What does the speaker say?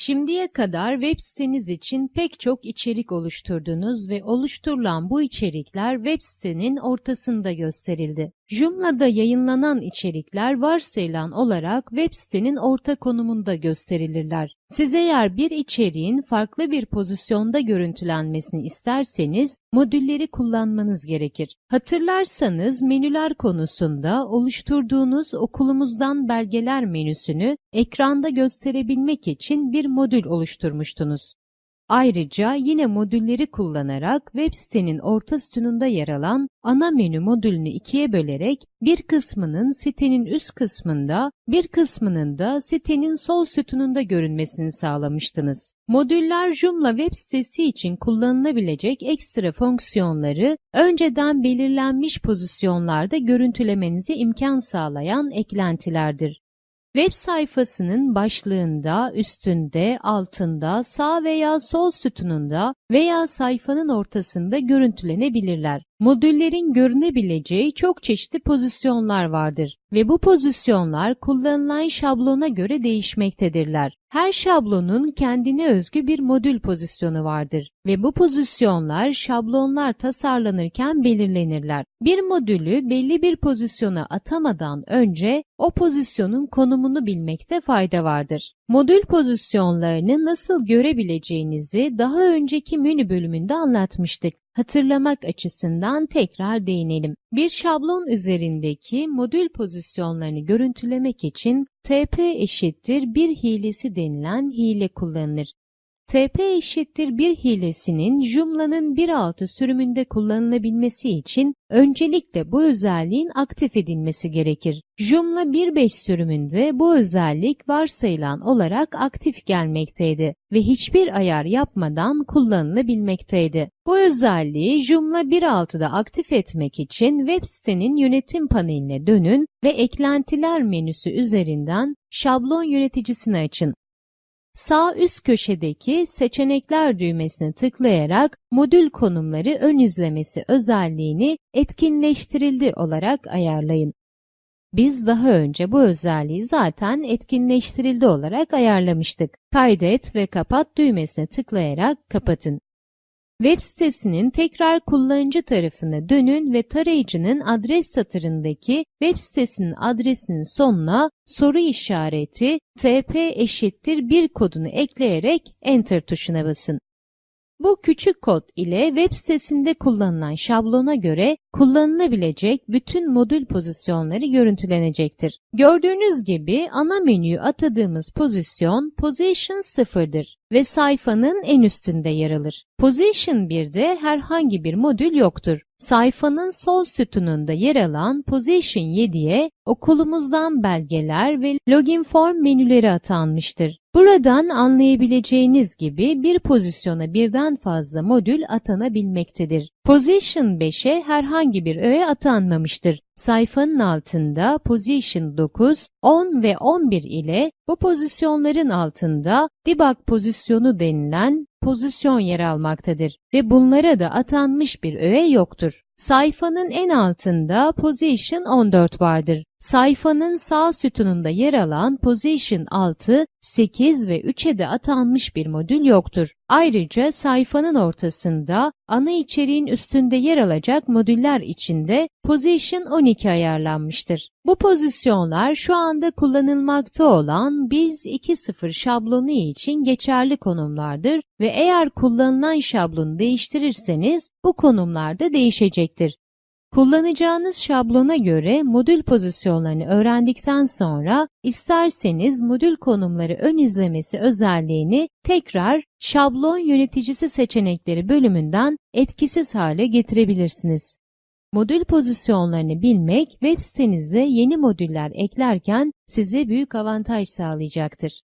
Şimdiye kadar web siteniz için pek çok içerik oluşturdunuz ve oluşturulan bu içerikler web sitenin ortasında gösterildi. Joomla'da yayınlanan içerikler varsayılan olarak web sitenin orta konumunda gösterilirler. Siz eğer bir içeriğin farklı bir pozisyonda görüntülenmesini isterseniz modülleri kullanmanız gerekir. Hatırlarsanız menüler konusunda oluşturduğunuz okulumuzdan belgeler menüsünü ekranda gösterebilmek için bir modül oluşturmuştunuz. Ayrıca yine modülleri kullanarak web sitenin orta sütununda yer alan ana menü modülünü ikiye bölerek bir kısmının sitenin üst kısmında, bir kısmının da sitenin sol sütununda görünmesini sağlamıştınız. Modüller Joomla web sitesi için kullanılabilecek ekstra fonksiyonları önceden belirlenmiş pozisyonlarda görüntülemenize imkan sağlayan eklentilerdir. Web sayfasının başlığında, üstünde, altında, sağ veya sol sütununda veya sayfanın ortasında görüntülenebilirler. Modüllerin görünebileceği çok çeşitli pozisyonlar vardır ve bu pozisyonlar kullanılan şablona göre değişmektedirler. Her şablonun kendine özgü bir modül pozisyonu vardır ve bu pozisyonlar şablonlar tasarlanırken belirlenirler. Bir modülü belli bir pozisyona atamadan önce o pozisyonun konumunu bilmekte fayda vardır. Modül pozisyonlarını nasıl görebileceğinizi daha önceki menü bölümünde anlatmıştık. Hatırlamak açısından tekrar değinelim. Bir şablon üzerindeki modül pozisyonlarını görüntülemek için TP eşittir bir hilesi denilen hile kullanılır. TP eşittir bir hilesinin Joomla'nın 1.6 sürümünde kullanılabilmesi için öncelikle bu özelliğin aktif edilmesi gerekir. Joomla 1.5 sürümünde bu özellik varsayılan olarak aktif gelmekteydi ve hiçbir ayar yapmadan kullanılabilmekteydi. Bu özelliği Joomla 1.6'da aktif etmek için web sitenin yönetim paneline dönün ve eklentiler menüsü üzerinden şablon yöneticisini açın. Sağ üst köşedeki seçenekler düğmesine tıklayarak modül konumları ön izlemesi özelliğini etkinleştirildi olarak ayarlayın. Biz daha önce bu özelliği zaten etkinleştirildi olarak ayarlamıştık. Kaydet ve kapat düğmesine tıklayarak kapatın. Web sitesinin tekrar kullanıcı tarafına dönün ve tarayıcının adres satırındaki web sitesinin adresinin sonuna soru işareti tp eşittir 1 kodunu ekleyerek enter tuşuna basın. Bu küçük kod ile web sitesinde kullanılan şablona göre kullanılabilecek bütün modül pozisyonları görüntülenecektir. Gördüğünüz gibi ana menüyü atadığımız pozisyon Position 0'dır ve sayfanın en üstünde yer alır. Position 1'de herhangi bir modül yoktur. Sayfanın sol sütununda yer alan Position 7'ye okulumuzdan belgeler ve login form menüleri atanmıştır. Buradan anlayabileceğiniz gibi bir pozisyona birden fazla modül atanabilmektedir. Position 5'e herhangi bir öğe atanmamıştır. Sayfanın altında Position 9, 10 ve 11 ile bu pozisyonların altında Debug pozisyonu denilen pozisyon yer almaktadır ve bunlara da atanmış bir öğe yoktur. Sayfanın en altında Position 14 vardır. Sayfanın sağ sütununda yer alan Position 6, 8 ve 3'e de atanmış bir modül yoktur. Ayrıca sayfanın ortasında ana içeriğin üstünde yer alacak modüller içinde Position 12 ayarlanmıştır. Bu pozisyonlar şu anda kullanılmakta olan Biz 2.0 şablonu için geçerli konumlardır ve eğer kullanılan şablonu değiştirirseniz bu konumlar da değişecektir. Kullanacağınız şablona göre modül pozisyonlarını öğrendikten sonra isterseniz modül konumları ön izlemesi özelliğini tekrar şablon yöneticisi seçenekleri bölümünden etkisiz hale getirebilirsiniz. Modül pozisyonlarını bilmek web sitenize yeni modüller eklerken size büyük avantaj sağlayacaktır.